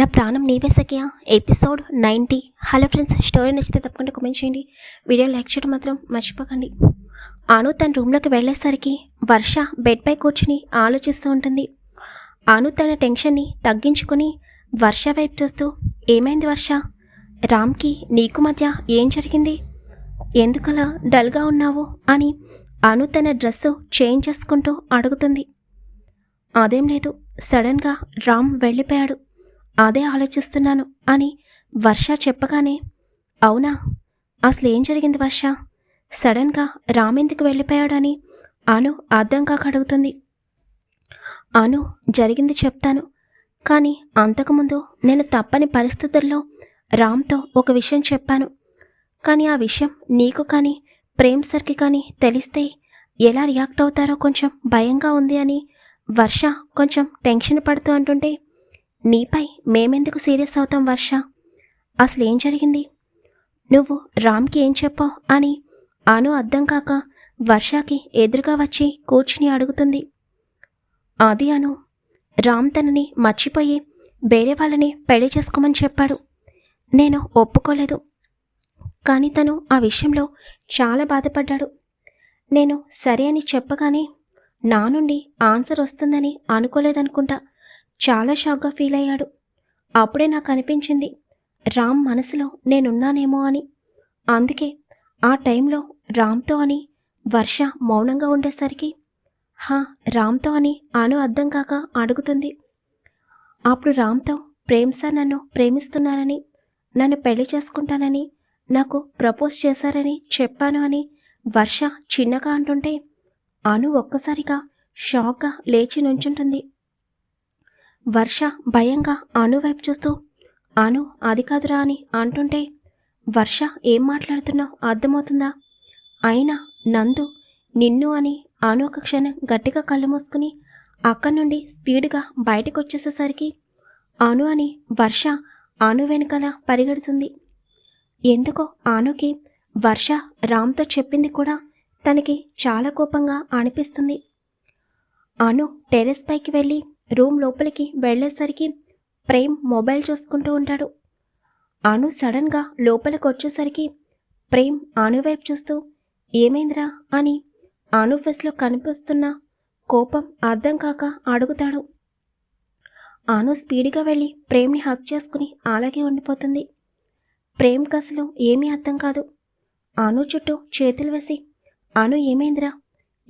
నా ప్రాణం నీవే సఖ్య. Episode ninety. Hello friends story నచ్చితే తప్పకుండా కమెంట్ చేయండి. వీడియో లైక్ చేయడం మాత్రం మర్చిపోకండి. ఆను తన రూమ్లోకి వెళ్ళేసరికి వర్ష బెడ్పై కూర్చుని ఆలోచిస్తూ ఉంటుంది. ఆను తన టెన్షన్ని తగ్గించుకుని వర్ష వైపు చూస్తూ ఏమైంది వర్ష? రామ్కి నీకు మధ్య ఏం జరిగింది? ఎందుకలా డల్గా ఉన్నావు? అని అను తన డ్రెస్సు చేంజ్ చేసుకుంటూ అడుగుతుంది. అదేం లేదు. సడన్గా రామ్ వెళ్ళిపోయాడు. అదే ఆలోచిస్తున్నాను అని వర్ష చెప్పగానే అవునా? అసలు ఏం జరిగింది వర్ష? సడన్గా రామ్ ఎందుకు వెళ్ళిపోయాడని అను అర్థం కాక అడుగుతుంది. అను జరిగింది చెప్తాను. కానీ అంతకుముందు నేను తప్పని పరిస్థితుల్లో రామ్తో ఒక విషయం చెప్పాను. కానీ ఆ విషయం నీకు కానీ ప్రేమ్ సర్కి కానీ తెలిస్తే ఎలా రియాక్ట్ అవుతారో కొంచెం భయంగా ఉంది అని వర్ష కొంచెం టెన్షన్ పడుతూ అంటుంటే నీపై మేమెందుకు సీరియస్ అవుతాం వర్ష? అసలు ఏం జరిగింది? నువ్వు రామ్కి ఏం చెప్పావు అని అను అర్థం కాక వర్షాకి ఎదురుగా వచ్చి కూర్చుని అడుగుతుంది. అది అను. రామ్ తనని మర్చిపోయి వేరే వాళ్ళని పెళ్ళి చేసుకోమని చెప్పాడు. నేను ఒప్పుకోలేదు. కానీ తను ఆ విషయంలో చాలా బాధపడ్డాడు. నేను సరే అని చెప్పగానే నా నుండి ఆన్సర్ వస్తుందని అనుకోలేదనుకుంటా. చాలా షాక్గా ఫీల్ అయ్యాడు. అప్పుడే నాకు అనిపించింది రామ్ మనసులో నేనున్నానేమో అని. అందుకే ఆ టైంలో రామ్తో అని వర్ష మౌనంగా ఉండేసరికి హా రామ్తో అని అను అర్థం కాక అడుగుతుంది. అప్పుడు రామ్తో ప్రేమ్ సార్ నన్ను ప్రేమిస్తున్నారని నన్ను పెళ్ళి చేసుకుంటానని నాకు ప్రపోజ్ చేశారని చెప్పాను అని వర్ష చిన్నగా అంటుంటే అను ఒక్కసారిగా షాక్గా లేచి నుంచుంటుంది. వర్ష భయంగా ఆనువైపు చూస్తూ ఆను అది కాదురా అని అంటుంటే వర్ష ఏం మాట్లాడుతున్నావు అర్థమవుతుందా? అయినా నందు నిన్ను అని ఆను ఒక క్షణం గట్టిగా కళ్ళు మూసుకుని అక్కడి నుండి స్పీడ్గా బయటకు వచ్చేసేసరికి ఆను అని వర్ష ఆను వెనుకల పరిగెడుతుంది. ఎందుకో ఆనుకి వర్ష రామ్తో చెప్పింది కూడా తనకి చాలా కోపంగా అనిపిస్తుంది. అను టెరెస్ పైకి వెళ్ళి రూమ్ లోపలికి వెళ్ళేసరికి ప్రేమ్ మొబైల్ చూసుకుంటూ ఉంటాడు. అను సడన్గా లోపలికి వచ్చేసరికి ప్రేమ్ అను వైపు చూస్తూ ఏమైందిరా? అని అను ఫేస్లో కనిపిస్తున్న కోపం అర్థం కాక అడుగుతాడు. అను స్పీడ్గా వెళ్ళి ప్రేమ్ని హక్ చేసుకుని అలాగే ఉండిపోతుంది. ప్రేమ్ కసలు ఏమీ అర్థం కాదు. అను చుట్టూ చేతులు వేసి అను ఏమైందిరా?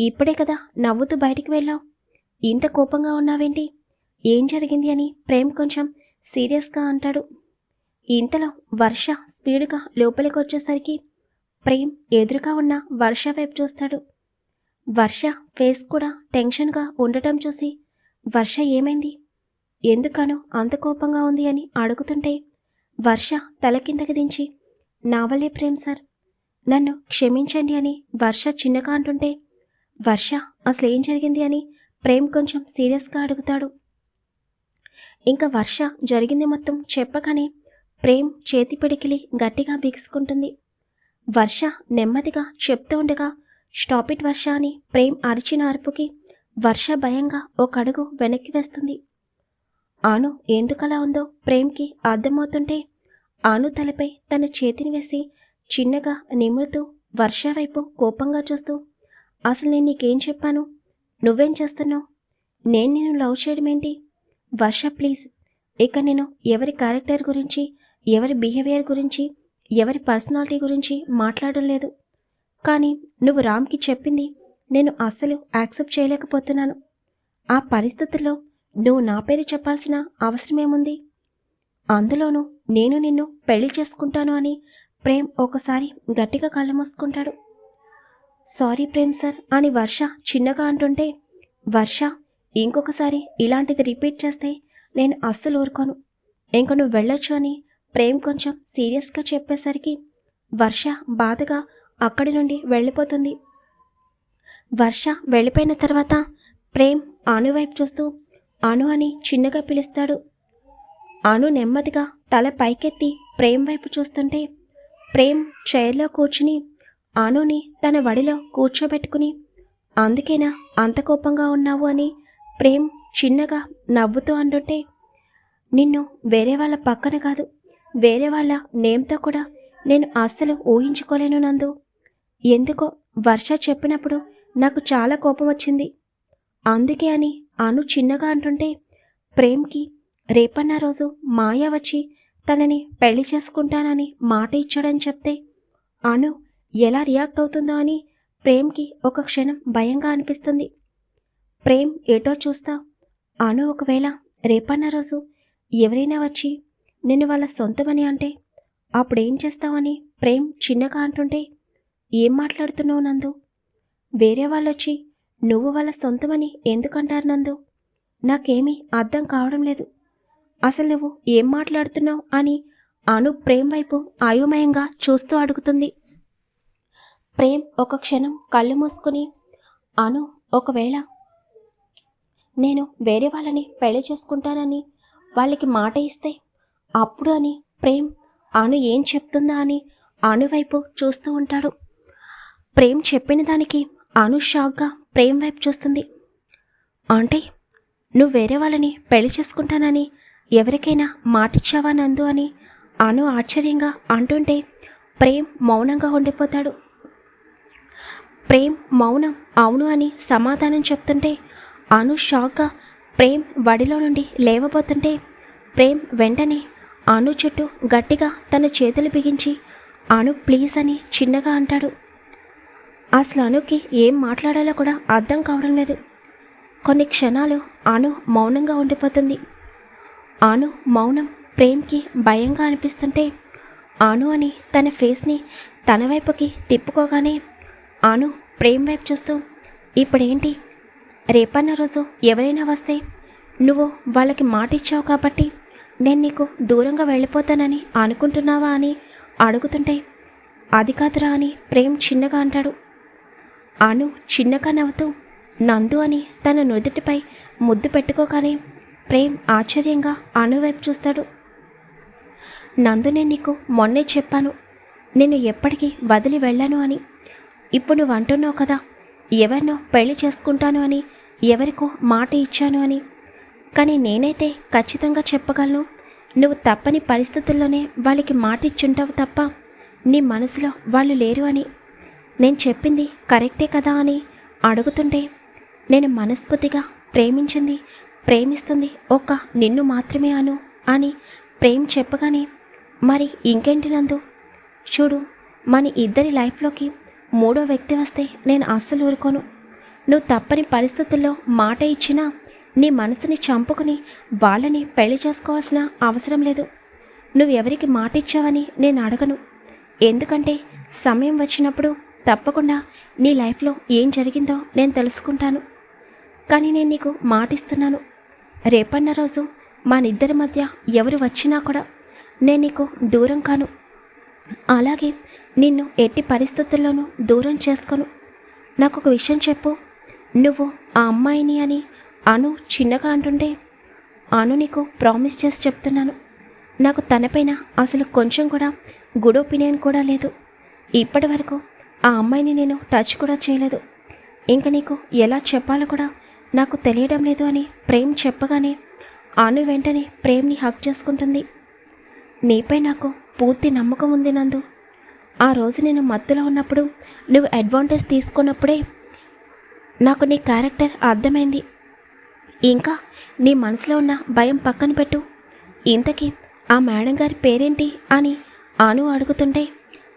ఇప్పుడే కదా నవ్వుతూ బయటికి వెళ్ళావు. ఇంత కోపంగా ఉన్నావేంటి? ఏం జరిగింది అని ప్రేమ్ కొంచెం సీరియస్గా అంటాడు. ఇంతలో వర్ష స్పీడ్గా లోపలికి వచ్చేసరికి ప్రేమ్ ఎదురుగా ఉన్న వర్ష వైపు చూస్తాడు. వర్ష ఫేస్ కూడా టెన్షన్గా ఉండటం చూసి వర్ష ఏమైంది? ఎందుకను అంత కోపంగా ఉంది అని అడుగుతుంటే వర్ష తల కిందకి దించి నావలే ప్రేమ్ సార్ నన్ను క్షమించండి అని వర్ష చిన్నగా అంటుంటే వర్ష అసలు ఏం జరిగింది అని ప్రేమ్ కొంచెం సీరియస్గా అడుగుతాడు. ఇంకా వర్ష జరిగింది మొత్తం చెప్పగానే ప్రేమ్ చేతి పిడికిలి గట్టిగా బిగుసుకుంటుంది. వర్ష నెమ్మదిగా చెప్తూ ఉండగా స్టాప్ ఇట్ వర్ష అని ప్రేమ్ అరిచిన అరుపుకి వర్ష భయంగా ఒక అడుగు వెనక్కి వేస్తుంది. ఆను ఎందుకలా ఉందో? ప్రేమ్కి అర్థమవుతుంటే ఆను తలపై తన చేతిని వేసి చిన్నగా నిమురుతూ వర్ష వైపు కోపంగా చూస్తూ అసలు నేను నీకేం చెప్పాను? నువ్వేం చేస్తున్నావు? నేను నేను లవ్ చేయడం ఏంటి? వర్ష ప్లీజ్. ఇక నేను ఎవరి క్యారెక్టర్ గురించి ఎవరి బిహేవియర్ గురించి ఎవరి పర్సనాలిటీ గురించి మాట్లాడడం లేదు. కానీ నువ్వు రామ్కి చెప్పింది నేను అస్సలు యాక్సెప్ట్ చేయలేకపోతున్నాను. ఆ పరిస్థితుల్లో నువ్వు నా పేరు చెప్పాల్సిన అవసరమేముంది? అందులోనూ నేను నిన్ను పెళ్ళి చేసుకుంటాను అని ప్రేమ్ ఒకసారి గట్టిగా కళ్ళు మూసుకుంటాడు. సారీ ప్రేమ్ సార్ అని వర్ష చిన్నగా అంటుంటే వర్ష ఇంకొకసారి ఇలాంటిది రిపీట్ చేస్తే నేను అస్సలు ఊరుకోను. ఇంక నువ్వు వెళ్ళొచ్చు అని ప్రేమ్ కొంచెం సీరియస్గా చెప్పేసరికి వర్ష బాధగా అక్కడి నుండి వెళ్ళిపోతుంది. వర్ష వెళ్ళిపోయిన తర్వాత ప్రేమ్ అను వైపు చూస్తూ అను అని చిన్నగా పిలుస్తాడు. అను నెమ్మదిగా తల పైకెత్తి ప్రేమ్ వైపు చూస్తుంటే ప్రేమ్ చైర్లో కూర్చుని అనుని తన వడిలో కూర్చోబెట్టుకుని అందుకేనా అంత కోపంగా ఉన్నావు అని ప్రేమ్ చిన్నగా నవ్వుతూ అంటుంటే నిన్ను వేరే వాళ్ళ పక్కన కాదు వేరే వాళ్ళ నేమ్తో కూడా నేను అస్సలు ఊహించుకోలేను నందు. ఎందుకో వర్ష చెప్పినప్పుడు నాకు చాలా కోపం వచ్చింది. అందుకే అని అను చిన్నగా అంటుంటే ప్రేమ్కి రేపన్న రోజు మాయ వచ్చి తనని పెళ్ళి చేసుకుంటానని మాట ఇచ్చాడని చెప్తే అను ఎలా రియాక్ట్ అవుతుందో అని ప్రేమ్కి ఒక క్షణం భయంగా అనిపిస్తుంది. ప్రేమ్ ఏటో చూస్తా. అను ఒకవేళ రేపన్న రోజు ఎవరైనా వచ్చి నిన్ను వాళ్ళ సొంతమని అంటే అప్పుడేం చేస్తావని ప్రేమ్ చిన్నగా అంటుంటే ఏం మాట్లాడుతున్నావు నందు? వేరే వాళ్ళొచ్చి నువ్వు వాళ్ళ సొంతమని ఎందుకంటారు నందు? నాకేమీ అర్థం కావడం లేదు. అసలు నువ్వు ఏం మాట్లాడుతున్నావు అని అను ప్రేమ్ వైపు అయోమయంగా చూస్తూ అడుగుతుంది. ప్రేమ్ ఒక క్షణం కళ్ళు మూసుకుని అను ఒకవేళ నేను వేరే వాళ్ళని పెళ్ళి చేసుకుంటానని వాళ్ళకి మాట ఇస్తే అప్పుడు అని ప్రేమ్ అను ఏం చెప్తుందా అని అను వైపు చూస్తూ ఉంటాడు. ప్రేమ్ చెప్పిన దానికి అను షాక్గా ప్రేమ్ వైపు చూస్తుంది. అంటే నువ్వు వేరే వాళ్ళని పెళ్ళి చేసుకుంటానని ఎవరికైనా మాటిచ్చావా నందు? అని అను ఆశ్చర్యంగా అంటుంటే ప్రేమ్ మౌనంగా ఉండిపోతాడు. ప్రేమ్ మౌనం. అవును అని సమాధానం చెప్తుంటే అను షాక్గా ప్రేమ్ వడిలో నుండి లేవబోతుంటే ప్రేమ్ వెంటనే అను చుట్టూ గట్టిగా తన చేతులు బిగించి అను ప్లీజ్ అని చిన్నగా అంటాడు. అసలు అనుకి ఏం మాట్లాడాలో కూడా అర్థం కావడం లేదు. కొన్ని క్షణాలు అను మౌనంగా ఉండిపోతుంది. అను మౌనం ప్రేమ్కి భయంగా అనిపిస్తుంటే అను అని తన ఫేస్ని తన వైపుకి తిప్పుకోగానే అను ప్రేమ్ వైపు చూస్తూ ఇప్పుడేంటి? రేపన్న రోజు ఎవరైనా వస్తే నువ్వు వాళ్ళకి మాట ఇచ్చావు కాబట్టి నేను నీకు దూరంగా వెళ్ళిపోతానని అనుకుంటున్నావా అని అడుగుతుంటే అది కాదురా అని ప్రేమ్ చిన్నగా అంటాడు. అను చిన్నగా నవ్వుతూ నందు అని తన నుదుటిపై ముద్దు పెట్టుకోగానే ప్రేమ్ ఆశ్చర్యంగా అను వైపు చూస్తాడు. నందు నేను నీకు మొన్నే చెప్పాను. నేను ఎప్పటికీ వదిలి వెళ్ళాను అని ఇప్పుడు నువ్వు అంటున్నావు కదా ఎవరినో పెళ్ళి చేసుకుంటాను అని ఎవరికో మాట ఇచ్చాను అని. కానీ నేనైతే ఖచ్చితంగా చెప్పగలను నువ్వు తప్పని పరిస్థితుల్లోనే వాళ్ళకి మాట ఇచ్చుంటావు తప్ప నీ మనసులో వాళ్ళు లేరు అని. నేను చెప్పింది కరెక్టే కదా అని అడుగుతుంటే నేను మనస్ఫూర్తిగా ప్రేమించింది ప్రేమిస్తుంది ఒక నిన్ను మాత్రమే అను అని ప్రేమ్ చెప్పగానే మరి ఇంకేంటి నందు? చూడు మన ఇద్దరి లైఫ్లోకి మూడో వ్యక్తి వస్తే నేను అస్సలు ఊరుకోను. నువ్వు తప్పని పరిస్థితుల్లో మాట ఇచ్చినా నీ మనసుని చంపుకుని వాళ్ళని పెళ్ళి చేసుకోవాల్సిన అవసరం లేదు. నువ్వు ఎవరికి మాట ఇచ్చావని నేను అడగను. ఎందుకంటే సమయం వచ్చినప్పుడు తప్పకుండా నీ లైఫ్లో ఏం జరిగిందో నేను తెలుసుకుంటాను. కానీ నేను నీకు మాటిస్తున్నాను రేపన్న రోజు మనిద్దరి మధ్య ఎవరు వచ్చినా కూడా నేను నీకు దూరం కాను. అలాగే నిన్ను ఎట్టి పరిస్థితుల్లోనూ దూరం చేసుకోను. నాకు ఒక విషయం చెప్పు. నువ్వు ఆ అమ్మాయిని అని అను చిన్నగా అంటుండే అను నీకు ప్రామిస్ చేసి చెప్తున్నాను. నాకు తనపైన అసలు కొంచెం కూడా గుడ్ ఒపీనియన్ కూడా లేదు. ఇప్పటి వరకు ఆ అమ్మాయిని నేను టచ్ కూడా చేయలేదు. ఇంకా నీకు ఎలా చెప్పాలో కూడా నాకు తెలియడం లేదు అని ప్రేమ్ చెప్పగానే అను వెంటనే ప్రేమ్ని హక్ చేసుకుంటుంది. నీపై నాకు పూర్తి నమ్మకం ఉంది నందు ఆ రోజు నేను మత్తులో ఉన్నప్పుడు నువ్వు అడ్వాంటేజ్ తీసుకున్నప్పుడే నాకు నీ క్యారెక్టర్ అర్థమైంది. ఇంకా నీ మనసులో ఉన్న భయం పక్కన పెట్టు. ఇంతకీ ఆ మేడం గారి పేరేంటి అని అను అడుగుతుంటే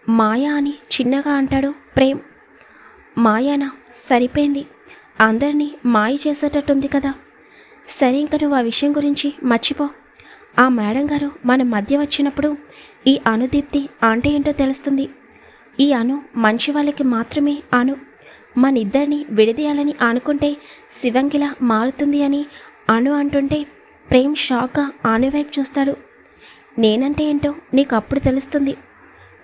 మాయా అని చిన్నగా అంటాడు ప్రేమ్. మాయానా? సరిపోయింది. అందరినీ మాయ చేసేటట్టుంది కదా. సరే ఇంకా నువ్వు ఆ విషయం గురించి మర్చిపో. ఆ మేడం గారు మన మధ్య వచ్చినప్పుడు ఈ అనుదీప్తి అంటే ఏంటో తెలుస్తుంది. ఈ అను మంచి వాళ్ళకి మాత్రమే అను మన ఇద్దరిని విడదీయాలని అనుకుంటే శివంగిలా మారుతుంది అని అను అంటుంటే ప్రేమ్ షాక్గా అను వైపు చూస్తాడు. నేనంటే ఏంటో నీకు అప్పుడు తెలుస్తుంది.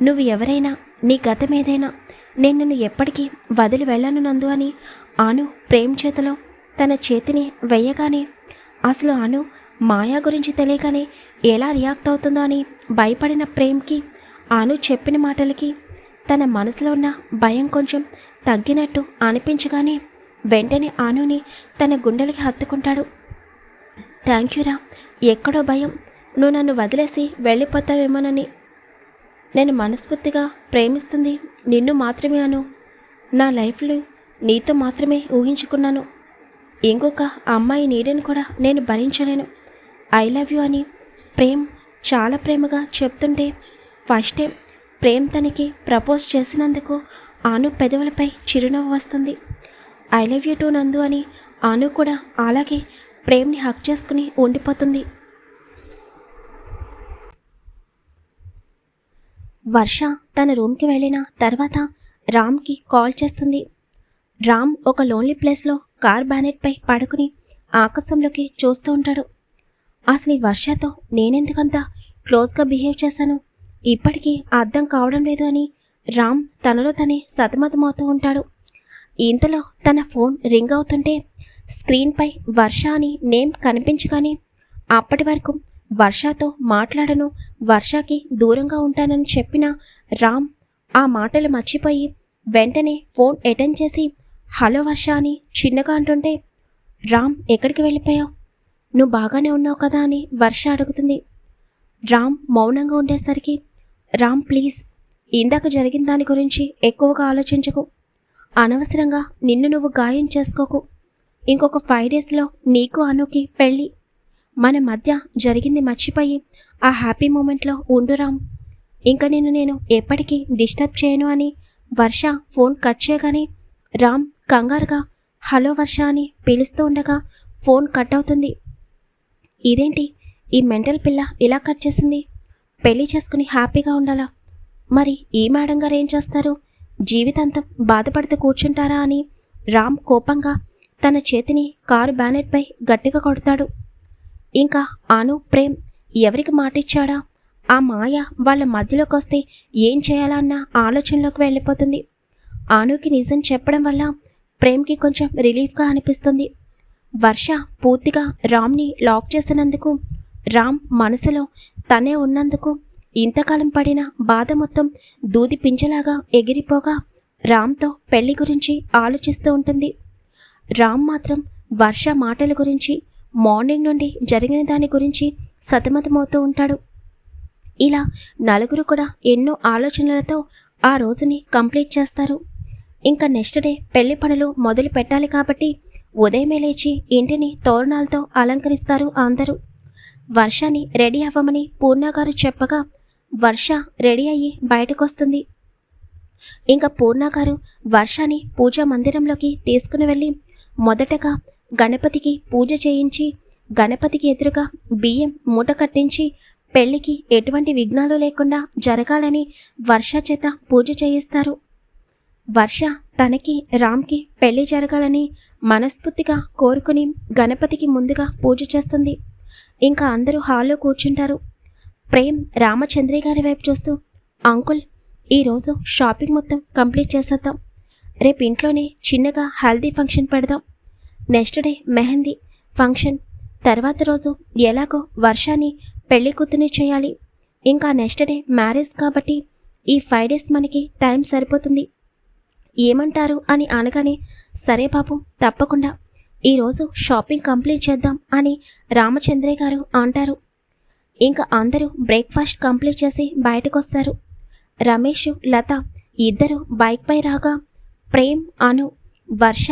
నువ్వు ఎవరైనా నీ గతం ఏదైనా నేను నిన్ను ఎప్పటికీ వదిలి వెళ్ళను నందు అని అను ప్రేమ్ చేతిలో తన చేతిని వెయ్యగానే అసలు అను మాయా గురించి తెలియగానే ఎలా రియాక్ట్ అవుతుందో అని భయపడిన ప్రేమ్కి అను చెప్పిన మాటలకి తన మనసులో ఉన్న భయం కొంచెం తగ్గినట్టు అనిపించగానే వెంటనే ఆనుని తన గుండెలకి హత్తుకుంటాడు. థ్యాంక్ యూరా ఎక్కడో భయం. నువ్వు నన్ను వదిలేసి వెళ్ళిపోతావేమోనని నేను మనస్ఫూర్తిగా ప్రేమిస్తుంది నిన్ను మాత్రమే అను నా లైఫ్లో నీతో మాత్రమే ఊహించుకున్నాను. ఇంకొక అమ్మాయి నీడని కూడా నేను భరించలేను. ఐ లవ్ యూ అని ప్రేమ్ చాలా ప్రేమగా చెప్తుంటే ఫస్ట్ టైం ప్రేమ్ తనకి ప్రపోజ్ చేసినందుకు ఆను పెదవులపై చిరునవ్వు వస్తుంది. ఐ లవ్ యూ టూ నందు అని ఆను కూడా అలాగే ప్రేమ్ని హక్ చేసుకుని ఉండిపోతుంది. వర్ష తన రూమ్కి వెళ్ళిన తర్వాత రామ్కి కాల్ చేస్తుంది. రామ్ ఒక లోన్లీ ప్లేస్లో కార్ బ్యానెట్పై పడుకుని ఆకాశంలోకి చూస్తూ ఉంటాడు. అసలు ఈ వర్షతో నేనెందుకంత క్లోజ్గా బిహేవ్ చేశాను ఇప్పటికీ అర్థం కావడం లేదు అని రామ్ తనలో తనే సతమతమవుతూ ఉంటాడు. ఇంతలో తన ఫోన్ రింగ్ అవుతుంటే స్క్రీన్పై వర్ష అని నేమ్ కనిపించగానే అప్పటి వరకు వర్షతో మాట్లాడను వర్షకి దూరంగా ఉంటానని చెప్పిన రామ్ ఆ మాటలు మర్చిపోయి వెంటనే ఫోన్ అటెండ్ చేసి హలో వర్ష అని చిన్నగా అంటుంటే రామ్ ఎక్కడికి వెళ్ళిపోయావు? నువ్వు బాగానే ఉన్నావు కదా అని వర్ష అడుగుతుంది. రామ్ మౌనంగా ఉండేసరికి రామ్ ప్లీజ్ ఇందాక జరిగిన దాని గురించి ఎక్కువగా ఆలోచించకు. అనవసరంగా నిన్ను నువ్వు గాయం చేసుకోకు. ఇంకొక ఫైవ్ డేస్లో నీకు అనుకి పెళ్ళి. మన మధ్య జరిగింది మర్చిపోయి ఆ హ్యాపీ మూమెంట్లో ఉండు రామ్. ఇంకా నిన్ను నేను ఎప్పటికీ డిస్టర్బ్ చేయను అని వర్ష ఫోన్ కట్ చేయగానే రామ్ కంగారుగా హలో వర్ష అని పిలుస్తూ ఉండగా ఫోన్ కట్ అవుతుంది. ఇదేంటి? ఈ మెంటల్ పిల్ల ఇలా కట్ చేసింది? పెళ్ళి చేసుకుని హ్యాపీగా ఉండాలా? మరి ఈ మేడం గారు ఏం చేస్తారు? జీవితాంతం బాధపడుతూ కూర్చుంటారా అని రామ్ కోపంగా తన చేతిని కారు బ్యానెట్పై గట్టిగా కొడతాడు. ఇంకా అను ప్రేమ్ ఎవరికి మాటిచ్చాడా? ఆ మాయ వాళ్ళ మధ్యలోకి వస్తే ఏం చేయాలన్న ఆలోచనలోకి వెళ్ళిపోతుంది. ఆనుకి నిజం చెప్పడం వల్ల ప్రేమ్కి కొంచెం రిలీఫ్గా అనిపిస్తుంది. వర్ష పూర్తిగా రామ్ని లాక్ చేసినందుకు రామ్ మనసులో తనే ఉన్నందుకు ఇంతకాలం పడిన బాధ మొత్తం దూది పింజలాగా ఎగిరిపోగా రామ్తో పెళ్ళి గురించి ఆలోచిస్తూ ఉంటుంది. రామ్ మాత్రం వర్ష మాటల గురించి మార్నింగ్ నుండి జరిగిన దాని గురించి సతమతమవుతూ ఉంటాడు. ఇలా నలుగురు కూడా ఎన్నో ఆలోచనలతో ఆ రోజుని కంప్లీట్ చేస్తారు. ఇంకా నెక్స్ట్ డే పెళ్ళి పనులు మొదలు పెట్టాలి కాబట్టి ఉదయమే లేచి ఇంటిని తోరణాలతో అలంకరిస్తారు అందరూ. వర్షాని రెడీ అవ్వమని పూర్ణగారు చెప్పగా వర్ష రెడీ అయ్యి బయటకొస్తుంది. ఇంకా పూర్ణగారు వర్షాన్ని పూజా మందిరంలోకి తీసుకుని వెళ్ళి మొదటగా గణపతికి పూజ చేయించి గణపతికి ఎదురుగా బియ్యం మూట కట్టించి పెళ్ళికి ఎటువంటి విఘ్నాలు లేకుండా జరగాలని వర్ష చేత పూజ చేయిస్తారు. వర్ష తనకి రామ్కి పెళ్ళి జరగాలని మనస్ఫూర్తిగా కోరుకుని గణపతికి ముందుగా పూజ చేస్తుంది. ఇంకా అందరూ హాల్లో కూర్చుంటారు. ప్రేమ్ రామచంద్రి గారి వైపు చూస్తూ అంకుల్ ఈరోజు షాపింగ్ మొత్తం కంప్లీట్ చేసేద్దాం. రేపు ఇంట్లోనే చిన్నగా హల్దీ ఫంక్షన్ పెడదాం. Next day mehndi function. తర్వాత రోజు ఎలాగో వర్షాన్ని పెళ్ళి కూతుని చేయాలి. ఇంకా నెక్స్ట్ డే మ్యారేజ్ కాబట్టి ఈ ఫైవ్ డేస్ మనకి టైం సరిపోతుంది. ఏమంటారు అని అనగానే సరే బాబు తప్పకుండా. ఈరోజు షాపింగ్ కంప్లీట్ చేద్దాం అని రామచంద్రయ్య గారు అంటారు. ఇంకా అందరూ బ్రేక్ఫాస్ట్ కంప్లీట్ చేసి బయటకొస్తారు. రమేష్ లత ఇద్దరు బైక్పై రాగా ప్రేమ్ అను వర్ష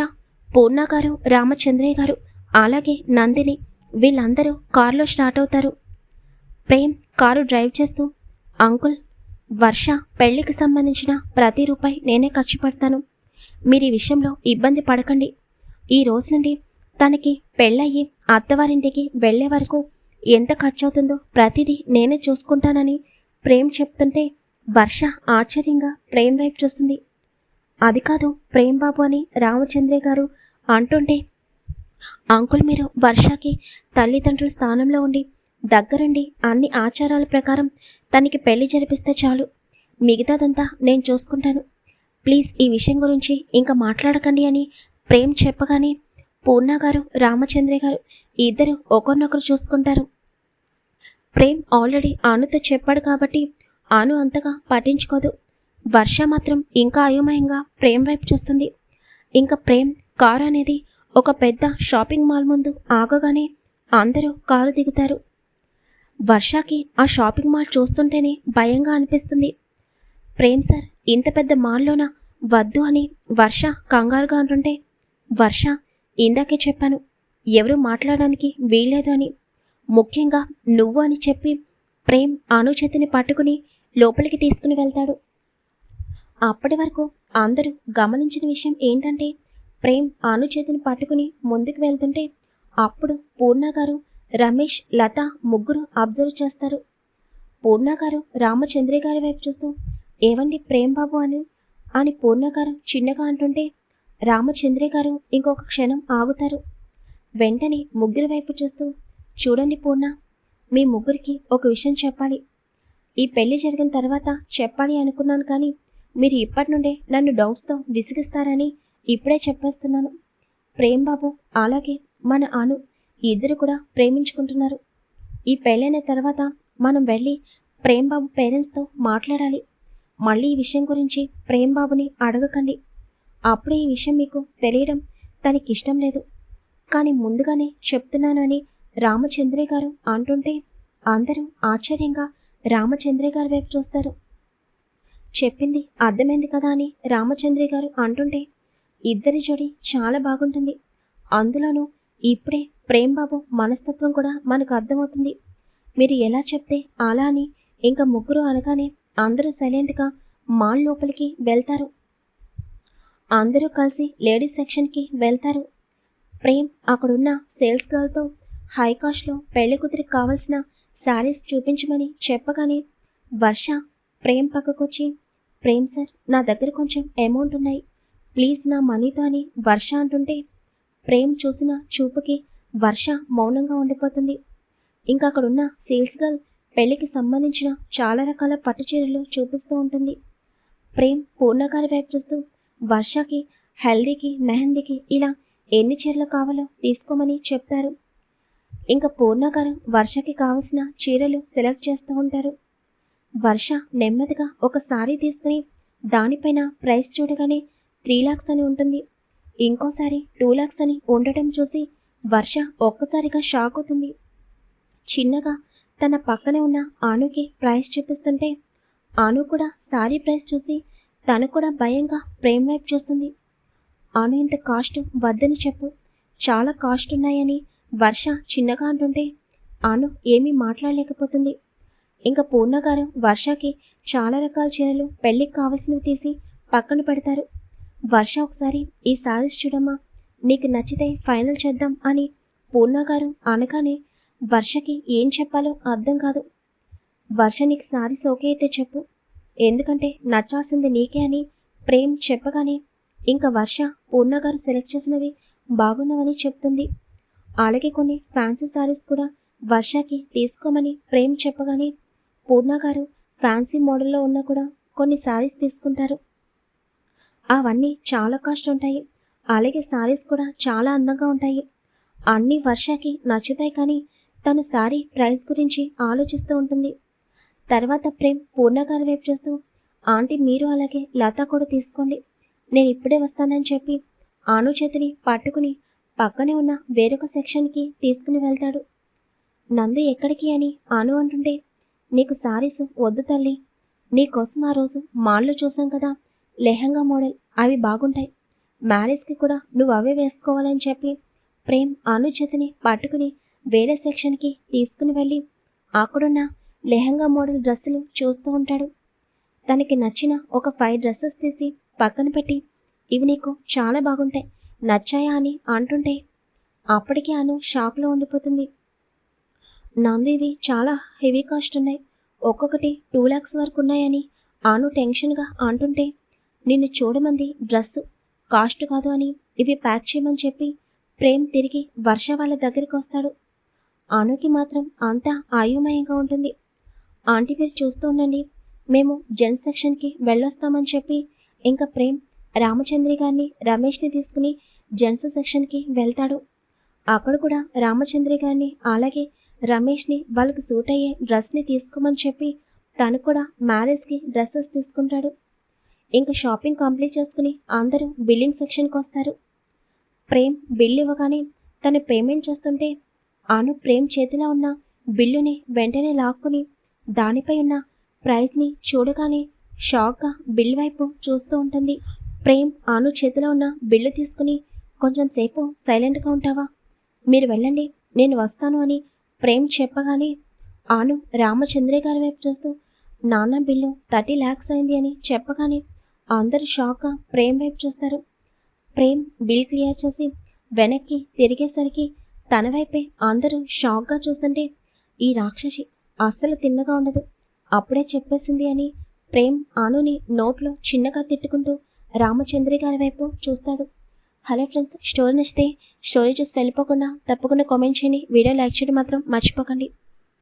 పూర్ణ గారు రామచంద్రయ్య గారు అలాగే నందిని వీళ్ళందరూ కారులో స్టార్ట్ అవుతారు. ప్రేమ్ కారు డ్రైవ్ చేస్తూ అంకుల్ వర్ష పెళ్ళికి సంబంధించిన ప్రతి రూపాయి నేనే ఖర్చు పెడతాను. మీరు ఈ విషయంలో ఇబ్బంది పడకండి. ఈ రోజు నుండి తనకి పెళ్ళయ్యి అత్తవారింటికి వెళ్ళే వరకు ఎంత ఖర్చు అవుతుందో ప్రతిదీ నేనే చూసుకుంటానని ప్రేమ్ చెప్తుంటే వర్ష ఆశ్చర్యంగా ప్రేమ్ వైపు చూస్తుంది. అది కాదు ప్రేమ్ బాబు అని రామచంద్రే గారు అంటుంటే అంకుల్ మీరు వర్షకి తల్లిదండ్రుల స్థానంలో ఉండి దగ్గరుండి అన్ని ఆచారాల ప్రకారం తనకి పెళ్ళి జరిపిస్తే చాలు. మిగతాదంతా నేను చూసుకుంటాను. ప్లీజ్ ఈ విషయం గురించి ఇంకా మాట్లాడకండి అని ప్రేమ్ చెప్పగానే పూర్ణ గారు రామచంద్ర గారు ఇద్దరు ఒకరినొకరు చూసుకుంటారు. ప్రేమ్ ఆల్రెడీ ఆనుతో చెప్పాడు కాబట్టి ఆను అంతగా పట్టించుకోదు. వర్ష మాత్రం ఇంకా అయోమయంగా ప్రేమ్ వైపు చూస్తుంది. ఇంకా ప్రేమ్ కారు అనేది ఒక పెద్ద షాపింగ్ మాల్ ముందు ఆగగానే అందరూ కారు దిగుతారు. వర్షకి ఆ షాపింగ్ మాల్ చూస్తుంటేనే భయంగా అనిపిస్తుంది. ప్రేమ్ సార్ ఇంత పెద్ద మాల్లోన? వద్దు అని వర్ష కంగారుగా అంటుంటే వర్ష ఇందాకే చెప్పాను ఎవరు మాట్లాడడానికి వీల్లేదు అని. ముఖ్యంగా నువ్వు అని చెప్పి ప్రేమ్ అను చేతిని పట్టుకుని లోపలికి తీసుకుని వెళ్తాడు. అప్పటి వరకు అందరూ గమనించిన విషయం ఏంటంటే ప్రేమ్ అను చేతిని పట్టుకుని ముందుకు వెళ్తుంటే అప్పుడు పూర్ణ గారు రమేష్ లత ముగ్గురు అబ్జర్వ్ చేస్తారు. పూర్ణ గారు రామచంద్రి గారి వైపు చూస్తూ ఏవండి ప్రేమ్ బాబు అని? అని పూర్ణ గారు చిన్నగా అంటుంటే రామచంద్రి గారు ఇంకొక క్షణం ఆగుతారు. వెంటనే ముగ్గురి వైపు చూస్తూ చూడండి పూర్ణ మీ ముగ్గురికి ఒక విషయం చెప్పాలి. ఈ పెళ్ళి జరిగిన తర్వాత చెప్పాలి అనుకున్నాను కానీ మీరు ఇప్పటి నుండే నన్ను డౌట్స్తో విసిగిస్తారని ఇప్పుడే చెప్పేస్తున్నాను. ప్రేమ్ బాబు అలాగే మన అను ఇద్దరు కూడా ప్రేమించుకుంటున్నారు. ఈ పెళ్ళైన తర్వాత మనం వెళ్ళి ప్రేమ్ బాబు పేరెంట్స్తో మాట్లాడాలి. మళ్ళీ ఈ విషయం గురించి ప్రేమ్ బాబుని అడగకండి. అప్పుడే ఈ విషయం మీకు తెలియడం తనకి ఇష్టం లేదు. కానీ ముందుగానే చెప్తున్నాను అని రామచంద్రయ్య గారు అంటుంటే అందరూ ఆశ్చర్యంగా రామచంద్రయ్య గారి వైపు చూస్తారు. చెప్పింది అర్థమైంది కదా అని రామచంద్రి గారు అంటుంటే ఇద్దరి జోడి చాలా బాగుంటుంది. అందులోనూ ఇప్పుడే ప్రేమ్ బాబు మనస్తత్వం కూడా మనకు అర్థమవుతుంది. మీరు ఎలా చెప్తే అలా అని ఇంకా ముగ్గురు అనగానే అందరూ సైలెంట్గా మాల్ లోపలికి వెళ్తారు. అందరూ కలిసి లేడీస్ సెక్షన్కి వెళ్తారు. ప్రేమ్ అక్కడున్న సేల్స్ గర్ల్తో హై కాస్ట్లో పెళ్ళి కూతురికి కావలసిన శారీస్ చూపించమని చెప్పగానే వర్ష ప్రేమ్ పక్కకొచ్చి ప్రేమ్ సార్ నా దగ్గర కొంచెం అమౌంట్ ఉన్నాయి. ప్లీజ్ నా మనీతో అని వర్ష అంటుంటే ప్రేమ్ చూసిన చూపుకి వర్ష మౌనంగా ఉండిపోతుంది. ఇంకా అక్కడున్న సేల్స్ గర్ల్ పెళ్ళికి సంబంధించిన చాలా రకాల పట్టు చీరలు చూపిస్తూ ఉంటుంది. ప్రేమ్ పూర్ణగారి వైపు చూస్తూ వర్షకి హెల్దీకి మెహందీకి ఇలా ఎన్ని చీరలు కావాలో తీసుకోమని చెప్తారు. ఇంకా పూర్ణ వర్షకి కావలసిన చీరలు సెలెక్ట్ చేస్తూ ఉంటారు. వర్ష నెమ్మదిగా ఒక సారీ తీసుకుని దానిపైన ప్రైస్ చూడగానే త్రీ లాక్స్ అని ఉంటుంది. ఇంకోసారి టూ లాక్స్ అని ఉండటం చూసి వర్ష ఒక్కసారిగా షాక్ అవుతుంది. చిన్నగా తన పక్కనే ఉన్న ఆనుకి ప్రైస్ చూపిస్తుంటే ఆను కూడా సారీ ప్రైస్ చూసి తను కూడా భయంగా ప్రేమ్ వైపు చూస్తుంది. ఆను ఇంత కాస్ట్ వద్దని చెప్పు చాలా కాస్ట్ ఉన్నాయని వర్ష చిన్నగా అంటుంటే ఆను ఏమీ మాట్లాడలేకపోతుంది. ఇంకా పూర్ణ గారు వర్షకి చాలా రకాల చీరలు పెళ్ళికి కావలసినవి తీసి పక్కన పెడతారు. వర్ష ఒకసారి ఈ సారీస్ చూడమ్మా నీకు నచ్చితే ఫైనల్ చేద్దాం అని పూర్ణగారు అనగానే వర్షకి ఏం చెప్పాలో అర్థం కాదు. వర్ష నీకు సారీస్ ఓకే అయితే చెప్పు. ఎందుకంటే నచ్చాల్సింది నీకే అని ప్రేమ్ చెప్పగానే ఇంకా వర్ష పూర్ణగారు సెలెక్ట్ చేసినవి బాగున్నవని చెప్తుంది. అలాగే కొన్ని ఫ్యాన్సీ సారీస్ కూడా వర్షకి తీసుకోమని ప్రేమ్ చెప్పగానే పూర్ణగారు ఫ్యాన్సీ మోడల్లో ఉన్న కూడా కొన్ని శారీస్ తీసుకుంటారు. అవన్నీ చాలా కాస్ట్ ఉంటాయి అలాగే సారీస్ కూడా చాలా అందంగా ఉంటాయి. అన్ని వర్షకి నచ్చుతాయి కానీ తను సారీ ప్రైస్ గురించి ఆలోచిస్తూ ఉంటుంది. తర్వాత ప్రేమ్ పూర్ణగారి వైపు చూస్తూ ఆంటీ మీరు అలాగే లత కూడా తీసుకోండి. నేను ఇప్పుడే వస్తానని చెప్పి ఆను చేతిని పట్టుకుని పక్కనే ఉన్న వేరొక సెక్షన్కి తీసుకుని వెళ్తాడు. నందు ఎక్కడికి అని ఆను అంటుంటే నీకు సారీస్ వద్దు తల్లి. నీకోసం ఆ రోజు మాల్లో చూసాం కదా. లెహంగా మోడల్. అవి బాగుంటాయి. మ్యారేజ్కి కూడా నువ్వు అవే వేసుకోవాలని చెప్పి ప్రేమ్ అను పట్టుకుని వేరే సెక్షన్కి తీసుకుని వెళ్ళి అక్కడున్న లెహంగా మోడల్ డ్రెస్సులు చూస్తూ ఉంటాడు. తనకి నచ్చిన ఒక ఫైవ్ డ్రెస్సెస్ తీసి పక్కన పెట్టి ఇవి నీకు చాలా బాగుంటాయి నచ్చాయా? అని అంటుంటే అప్పటికే అను షాక్లో ఉండిపోతుంది. నందు ఇవి చాలా హెవీ కాస్ట్ ఉన్నాయి ఒక్కొక్కటి టూ ల్యాక్స్ వరకు ఉన్నాయని అను టెన్షన్గా అంటుంటే నిన్ను చూడమంది డ్రెస్సు కాస్ట్ కాదు అని ఇవి ప్యాక్ చేయమని చెప్పి ప్రేమ్ తిరిగి వర్ష వాళ్ళ దగ్గరికి వస్తాడు. అనుకి మాత్రం అంతా ఆయుమయంగా ఉంటుంది. ఆంటీ మీరు చూస్తూ ఉండండి మేము జెంట్స్ సెక్షన్కి వెళ్ళొస్తామని చెప్పి ఇంకా ప్రేమ్ రామచంద్రి గారిని రమేష్ని తీసుకుని జెంట్స్ సెక్షన్కి వెళ్తాడు. అక్కడ కూడా రామచంద్రి గారిని అలాగే రమేష్ని వాళ్ళకి సూట్ అయ్యే డ్రెస్ని తీసుకోమని చెప్పి తను కూడా మ్యారేజ్కి డ్రెస్సెస్ తీసుకుంటాడు. ఇంకా షాపింగ్ కంప్లీట్ చేసుకుని అందరూ బిల్లింగ్ సెక్షన్కి వస్తారు. ప్రేమ్ బిల్ ఇవ్వగానే తను పేమెంట్ చేస్తుంటే అను ప్రేమ్ చేతిలో ఉన్న బిల్లుని వెంటనే లాక్కుని దానిపై ఉన్న ప్రైజ్ని చూడగానే షాక్గా బిల్ వైపు చూస్తూ ఉంటుంది. ప్రేమ్ ఆను చేతిలో ఉన్న బిల్లు తీసుకుని కొంచెం సేపు సైలెంట్గా ఉంటావా? మీరు వెళ్ళండి నేను వస్తాను అని ప్రేమ్ చెప్పగానే ఆను రామచంద్రే గారి వైపు చూస్తూ నాన్న బిల్లు థర్టీ ల్యాక్స్ అయింది అని చెప్పగానే అందరూ షాక్గా ప్రేమ్ వైపు చూస్తారు. ప్రేమ్ బిల్ క్లియర్ చేసి వెనక్కి తిరిగేసరికి తన వైపే అందరూ షాక్గా చూస్తుంటే ఈ రాక్షసి అస్సలు తిన్నగా ఉండదు. అప్పుడే చెప్పేసింది అని ప్రేమ్ ఆనుని నోట్లో చిన్నగా తిట్టుకుంటూ రామచంద్రి గారి వైపు చూస్తాడు. హలో ఫ్రెండ్స్ స్టోరీ నచ్చితే స్టోరీ చూసి వెళ్ళిపోకుండా తప్పకుండా కామెంట్ చేయండి. వీడియో లైక్ చేయడం మాత్రం మర్చిపోకండి.